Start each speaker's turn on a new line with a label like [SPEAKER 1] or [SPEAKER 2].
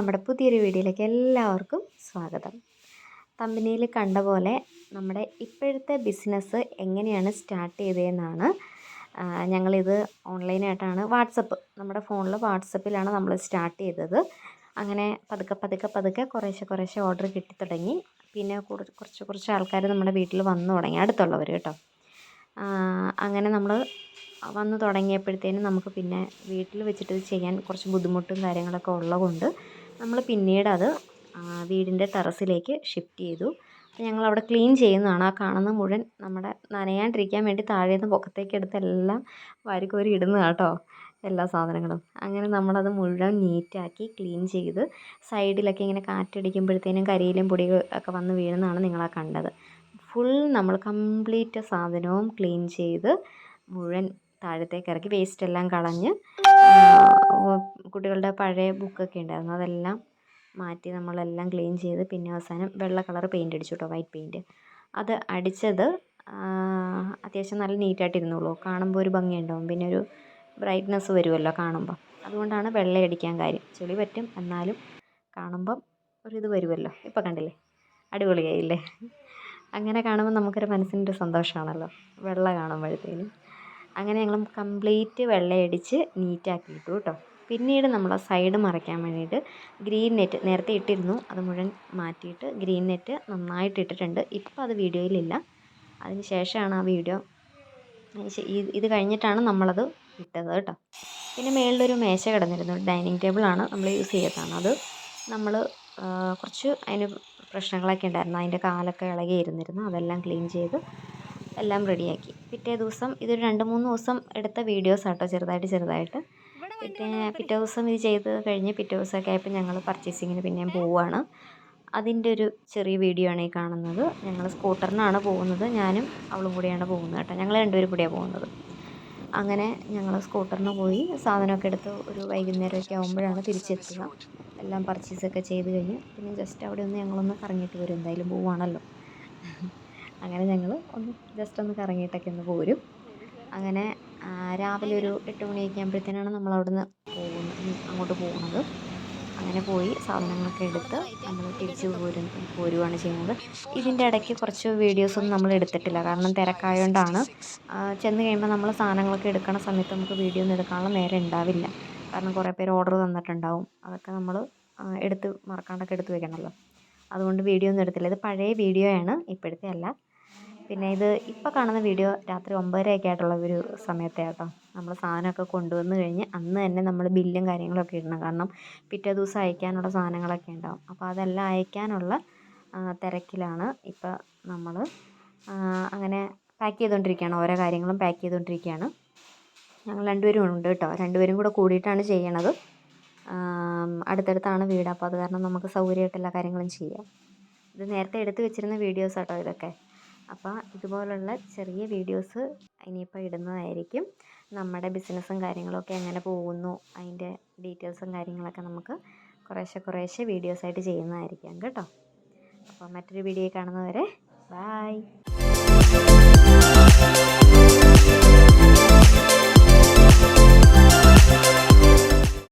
[SPEAKER 1] നമ്മുടെ പുതിയൊരു വീഡിയോയിലേക്ക് എല്ലാവർക്കും സ്വാഗതം. കമ്പനിയിൽ കണ്ട പോലെ നമ്മുടെ ഇപ്പോഴത്തെ ബിസിനസ് എങ്ങനെയാണ് സ്റ്റാർട്ട് ചെയ്തതെന്നാണ് ഞങ്ങളിത് ഓൺലൈനായിട്ടാണ് വാട്സപ്പ് നമ്മുടെ ഫോണിൽ വാട്സപ്പിലാണ് നമ്മൾ സ്റ്റാർട്ട് ചെയ്തത്. അങ്ങനെ പതുക്കെ പതുക്കെ പതുക്കെ കുറേശ്ശെ കുറേശ്ശെ ഓർഡർ കിട്ടി തുടങ്ങി. പിന്നെ കുറച്ച് കുറച്ച് ആൾക്കാർ നമ്മുടെ വീട്ടിൽ വന്നു തുടങ്ങി അടുത്തുള്ളവർ കേട്ടോ. അങ്ങനെ നമ്മൾ വന്നു തുടങ്ങിയപ്പോഴത്തേനും നമുക്ക് പിന്നെ വീട്ടിൽ വെച്ചിട്ട് ചെയ്യാൻ കുറച്ച് ബുദ്ധിമുട്ടും കാര്യങ്ങളൊക്കെ ഉള്ളതുകൊണ്ട് നമ്മൾ പിന്നീട് അത് വീടിന്റെ ടെറസിലേക്ക് ഷിഫ്റ്റ് ചെയ്തു. അപ്പോൾ ഞങ്ങൾ അവിടെ ക്ലീൻ ചെയ്യുന്നതാണ്. ആ കാണുന്ന മുഴുവൻ നമ്മുടെ നനയാണ്ടിരിക്കാൻ വേണ്ടി താഴെ നിന്ന് പൊക്കത്തേക്ക് എടുത്ത് എല്ലാം വാരിക്കോരി ഇടുന്നതാണ് കേട്ടോ എല്ലാ സാധനങ്ങളും. അങ്ങനെ നമ്മളത് മുഴുവൻ നീറ്റാക്കി ക്ലീൻ ചെയ്ത് സൈഡിലൊക്കെ ഇങ്ങനെ കാറ്റടിക്കുമ്പോഴത്തേനും കരിയിലും പൊടിയും ഒക്കെ വന്ന് വീഴുന്നതാണ് നിങ്ങളാ കണ്ടത്. ഫുൾ നമ്മൾ കംപ്ലീറ്റ് സാധനവും ക്ലീൻ ചെയ്ത് മുഴുവൻ താഴത്തേക്ക് ഇറക്കി വേസ്റ്റ് എല്ലാം കളഞ്ഞ് കുട്ടികളുടെ പഴയ ബുക്കൊക്കെ ഉണ്ടായിരുന്നു. അതെല്ലാം മാറ്റി നമ്മളെല്ലാം ക്ലീൻ ചെയ്ത് പിന്നെ അവസാനം വെള്ള കളർ പെയിന്റ് അടിച്ചു കേട്ടോ വൈറ്റ് പെയിന്റ് അത് അടിച്ചത് അത്യാവശ്യം നല്ല നീറ്റായിട്ട് ഇരുന്നുള്ളൂ കാണുമ്പോൾ ഒരു ഭംഗിയുണ്ടാവും. പിന്നെ ഒരു ബ്രൈറ്റ്നസ് വരുമല്ലോ കാണുമ്പോൾ അതുകൊണ്ടാണ് വെള്ളയടിക്കാൻ കാര്യം. ചെളി പറ്റും എന്നാലും കാണുമ്പം ഒരിത് വരുമല്ലോ ഇപ്പം കണ്ടില്ലേ? അടിപൊളിയായില്ലേ അങ്ങനെ കാണുമ്പോൾ നമുക്കൊരു മനസ്സിനൊരു സന്തോഷമാണല്ലോ. വെള്ള കാണുമ്പോഴത്തേനും. അങ്ങനെ ഞങ്ങൾ കംപ്ലീറ്റ് വെള്ളയടിച്ച് നീറ്റാക്കി ഇട്ടു കേട്ടോ. പിന്നീട് നമ്മൾ സൈഡ് മറയ്ക്കാൻ വേണ്ടിയിട്ട് ഗ്രീൻ നെറ്റ് നേരത്തെ ഇട്ടിരുന്നു. അത് മുഴുവൻ മാറ്റിയിട്ട് ഗ്രീൻ നെറ്റ് നന്നായിട്ട് ഇട്ടിട്ടുണ്ട്. ഇപ്പോൾ അത് വീഡിയോയിലില്ല. അതിന് ശേഷമാണ് ആ വീഡിയോ ഇത് കഴിഞ്ഞിട്ടാണ് നമ്മളത് ഇട്ടത് കേട്ടോ. പിന്നെ മേളിലൊരു മേശ കിടന്നിരുന്നു. ഡൈനിങ് ടേബിളാണ് നമ്മൾ യൂസ് ചെയ്തതാണ് അത്. നമ്മൾ കുറച്ച് അതിന് പ്രശ്നങ്ങളൊക്കെ ഉണ്ടായിരുന്നു. അതിന്റെ കാലൊക്കെ ഇളകി ഇരുന്നിരുന്നു അതെല്ലാം ക്ലീൻ ചെയ്ത് എല്ലാം റെഡിയാക്കി. പിറ്റേ ദിവസം ഇതൊരു രണ്ട് മൂന്ന് ദിവസം എടുത്ത വീഡിയോസ് ആട്ടോ ചെറുതായിട്ട് ചെറുതായിട്ട്. പിറ്റേ പിറ്റേ ദിവസം ഇത് ചെയ്ത് കഴിഞ്ഞ് പിറ്റേ ദിവസമൊക്കെ ആയപ്പോൾ ഞങ്ങൾ പർച്ചേസിങ്ങിന് പിന്നെയും പോവുകയാണ് അതിന്റെ ഒരു ചെറിയ വീഡിയോ ആണ് ഈ കാണുന്നത്. ഞങ്ങൾ സ്കൂട്ടറിനാണ് പോകുന്നത്. ഞാനും അവളും കൂടിയാണ് പോകുന്നത് കേട്ടോ. ഞങ്ങൾ രണ്ടുപേരും കൂടിയാണ് പോകുന്നത്. അങ്ങനെ ഞങ്ങൾ സ്കൂട്ടറിന് പോയി സാധനമൊക്കെ എടുത്ത് ഒരു വൈകുന്നേരമൊക്കെ ആകുമ്പോഴാണ് തിരിച്ചെത്തുക. എല്ലാം പർച്ചേസൊക്കെ ചെയ്ത് കഴിഞ്ഞ് പിന്നെ ജസ്റ്റ് അവിടെ ഒന്ന് ഞങ്ങളൊന്ന് കറങ്ങിയിട്ട് വരും. എന്തായാലും പോവുകയാണല്ലോ അങ്ങനെ ഞങ്ങൾ ഒന്ന് ജസ്റ്റ് ഒന്ന് കറങ്ങിയിട്ടൊക്കെ ഒന്ന് പോരും. അങ്ങനെ രാവിലെ ഒരു എട്ട് മണിയൊക്കെ ആകുമ്പോഴത്തേനാണ് നമ്മൾ അവിടുന്ന് പോകുന്നത് അങ്ങോട്ട് പോകുന്നത്. അങ്ങനെ പോയി സാധനങ്ങളൊക്കെ എടുത്ത് നമ്മൾ തിരിച്ച് പോരും പോരുകയാണ് ചെയ്യുന്നത്. ഇതിന്റെ ഇടയ്ക്ക് കുറച്ച് വീഡിയോസൊന്നും നമ്മൾ എടുത്തിട്ടില്ല കാരണം തിരക്കായതുകൊണ്ടാണ് ചെന്ന് കഴിയുമ്പോൾ നമ്മൾ സാധനങ്ങളൊക്കെ എടുക്കണ സമയത്ത് നമുക്ക് വീഡിയോ ഒന്നും എടുക്കാനുള്ള നേരം ഉണ്ടാവില്ല. കാരണം കുറേ പേര് ഓർഡർ തന്നിട്ടുണ്ടാവും. അതൊക്കെ നമ്മൾ എടുത്ത് മറക്കാണ്ടൊക്കെ എടുത്ത് വെക്കണമല്ലോ അതുകൊണ്ട് വീഡിയോ ഒന്നും എടുത്തില്ല. ഇത് പഴയ വീഡിയോയാണ് ഇപ്പോഴത്തെ അല്ല. പിന്നെ ഇത് ഇപ്പോൾ കാണുന്ന വീഡിയോ രാത്രി ഒമ്പതരയൊക്കെ ആയിട്ടുള്ള ഒരു സമയത്തെ കേട്ടോ നമ്മൾ സാധനമൊക്കെ കൊണ്ടുവന്ന് കഴിഞ്ഞ് അന്ന് തന്നെ നമ്മൾ ബില്ലും കാര്യങ്ങളൊക്കെ ഇടണം. കാരണം പിറ്റേ ദിവസം അയക്കാനുള്ള സാധനങ്ങളൊക്കെ ഉണ്ടാവും. അപ്പോൾ അതെല്ലാം അയക്കാനുള്ള തിരക്കിലാണ് ഇപ്പോൾ നമ്മൾ അങ്ങനെ പാക്ക് ചെയ്തുകൊണ്ടിരിക്കുകയാണ് ഓരോ കാര്യങ്ങളും പാക്ക് ചെയ്തുകൊണ്ടിരിക്കുകയാണ് ഞങ്ങൾ രണ്ടുപേരും ഉണ്ട് കേട്ടോ. രണ്ടുപേരും കൂടെ കൂടിയിട്ടാണ് ചെയ്യണത്. അടുത്തടുത്താണ് വീട്. അപ്പോൾ അത് കാരണം നമുക്ക് സൗകര്യമായിട്ട് എല്ലാ കാര്യങ്ങളും ചെയ്യാം. ഇത് നേരത്തെ എടുത്തു വെച്ചിരുന്ന വീഡിയോസ് കേട്ടോ ഇതൊക്കെ. അപ്പോൾ ഇതുപോലുള്ള ചെറിയ വീഡിയോസ് ഇനിയിപ്പോൾ ഇടുന്നതായിരിക്കും. നമ്മുടെ ബിസിനസ്സും കാര്യങ്ങളൊക്കെ എങ്ങനെ പോകുന്നു അതിന്റെ ഡീറ്റെയിൽസും കാര്യങ്ങളൊക്കെ നമുക്ക് കുറേശ്ശെ കുറേശ്ശെ വീഡിയോസായിട്ട് ചെയ്യുന്നതായിരിക്കാം കേട്ടോ. അപ്പോൾ മറ്റൊരു വീഡിയോ കാണുന്നവരെ ബായ്